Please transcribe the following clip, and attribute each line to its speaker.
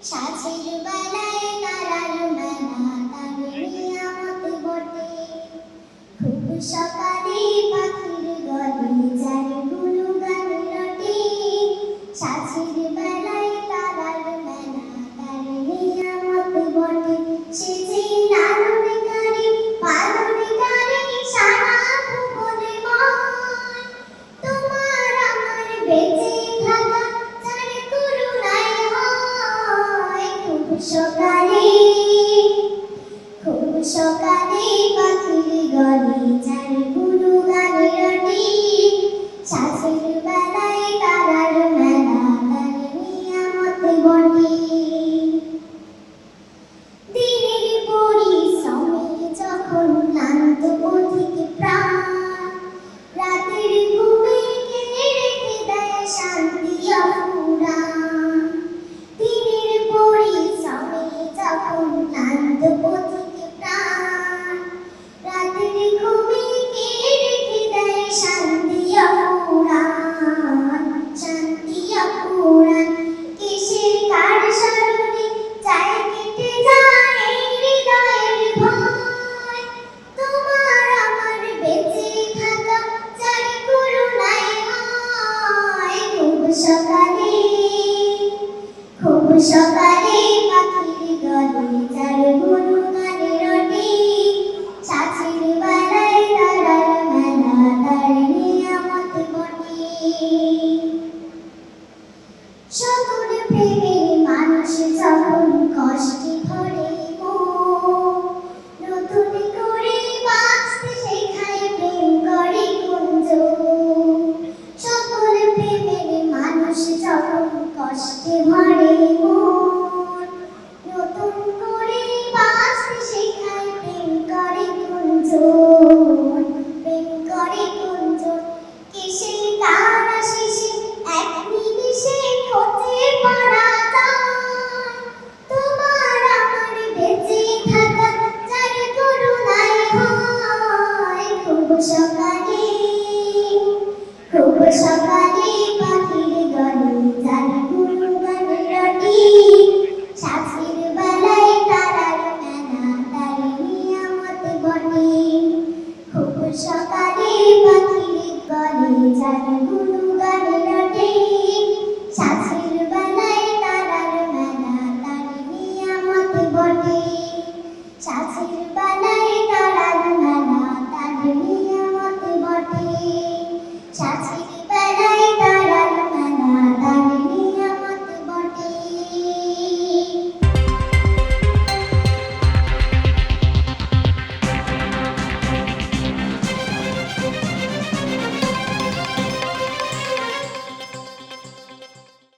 Speaker 1: সাজির বেলায় তারার মেলা তার নিয়ামত বটে। খুব সব সকালে খুব সকালে পাখির গলে চারি Shalatul 睡觉头 সকালে পাখির গলে তার কুরবানি রটি। সাথীর বেলায় তারার মেনা তার নিয়ামত বটি। খুকুর সকালে পাখির গলে তার কুরবানি রটি। সাথীর বেলায় তারার মেনা তার নিয়ামত বটি। সাথীর